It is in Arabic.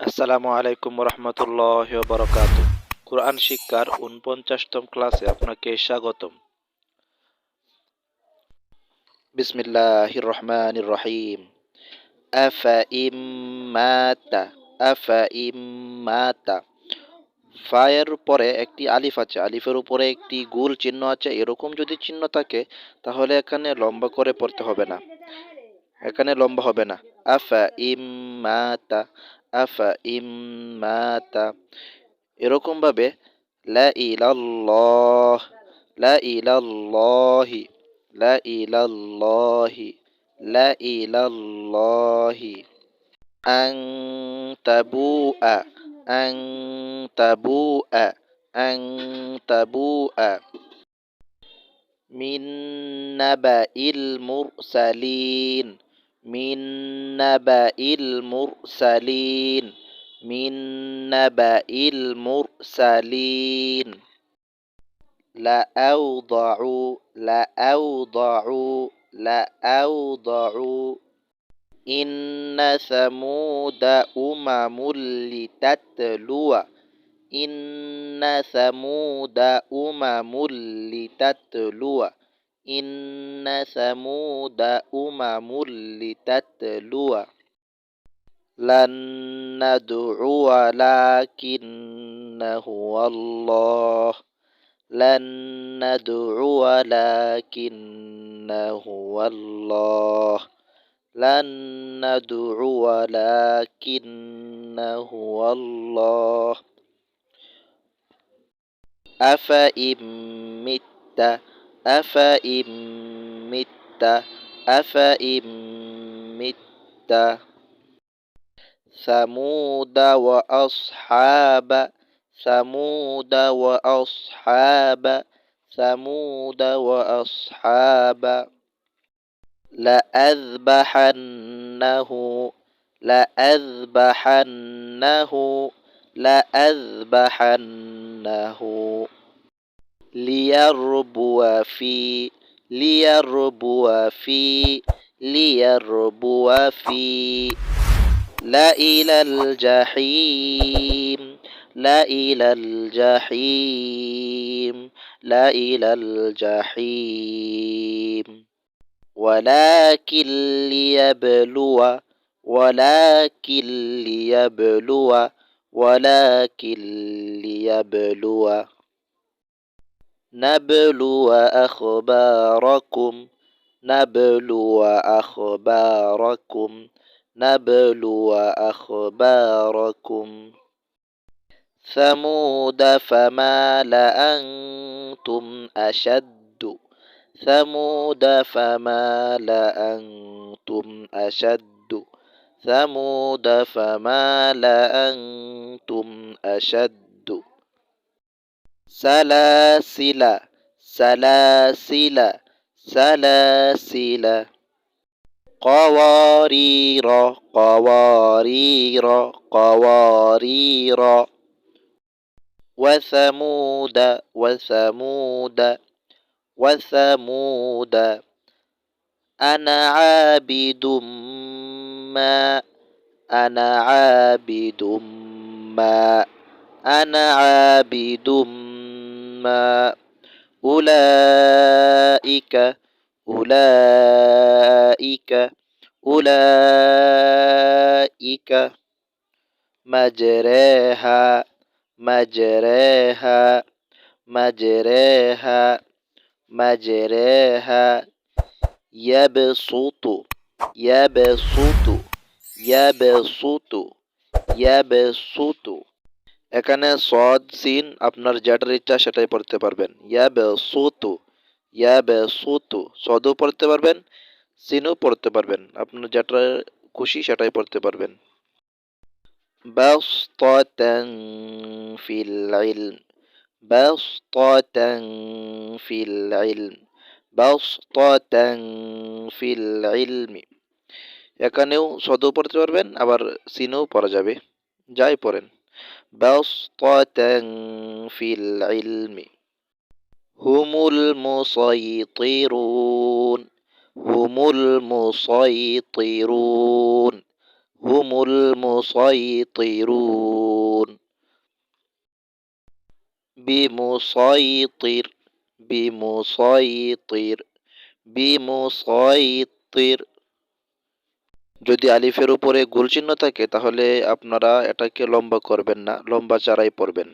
আসসালামু আলাইকুম রহমতুল্লাহ বরকাত কোরআন শিক্ষার উনপঞ্চাশতম ক্লাসে আপনাকে স্বাগতম। বিসমিল্লাহ রহমান রহিম। আফা ইম্মাতা আফা ইম্মাতা ফায়ের উপরে একটি আলিফ আছে, আলিফের উপরে একটি গোল চিহ্ন আছে, এরকম যদি চিহ্ন থাকে, তাহলে এখানে লম্বা করে পড়তে হবে না। এখানে লম্বা হবে না। আফা ইম্মাতা আফা ইম্মাতা এরকমভাবে লা ইলাল্লাহ লা ইলাল্লাহি লা ইলাল্লাহি লা ইলাল্লাহি আং তাবুআ আং তাবুআ আং তাবুআ মিন নাবাইল মুরসালিন من نبأ المرسلين من نبأ المرسلين لأوضعوا لأوضعوا لأوضعوا إن ثمود أمم لتتلو إن ثمود أمم لتتلو إن ثمود أمم لتتلو لن ندعو لكن هو الله لن ندعو لكن هو الله لن ندعو لكن هو الله أفإن مت أفإن مت أفإن مت. ثمود وأصحاب ثمود وأصحاب ثمود وأصحاب. لأذبحنه لأذبحنه لأذبحنه. ليربو في ليربو في ليربو في. لا إلى الجحيم لا إلى الجحيم لا إلى الجحيم. ولكن ليبلو ولكن ليبلو ولكن ليبلو. نبلو أخباركم نبلو أخباركم نبلو أخباركم ثمود فما لأنتم أشد؟ ثمود فما لأنتم أشد؟ ثمود فما لأنتم أشد؟ سلاسل سلاسل سلاسل. قوارير قوارير قوارير. وثمود وثمود وثمود. أنا عابد ما أنا عابد ما أنا عابد ما. أولئك أولئك أولئك مجريها مجريها مجريها مجريها يبسط يبسط يبسط يبسط এখানে সদ সিন আপনার যেটার ইচ্ছা সেটাই পড়তে পারবেন ইয়াবে সুতু ইয়াবে সুতু সদও পড়তে পারবেন সিনও পড়তে পারবেন আপনার যেটা খুশি সেটাই পড়তে পারবেন بسطة في العلم بسطة في العلم بسطة في العلم এখানেও সদও পড়তে পারবেন আবার সিনও পড়া যাবে যাই পড়েন بسطة في العلم. هم المسيطرون. هم المسيطرون. هم المسيطرون. بمسيطر. بمسيطر. بمسيطر. যদি আলিফের উপরে গোল চিহ্ন থাকে, তাহলে আপনারা এটাকে লম্বা করবেন না, লম্বা চারাই পড়বেন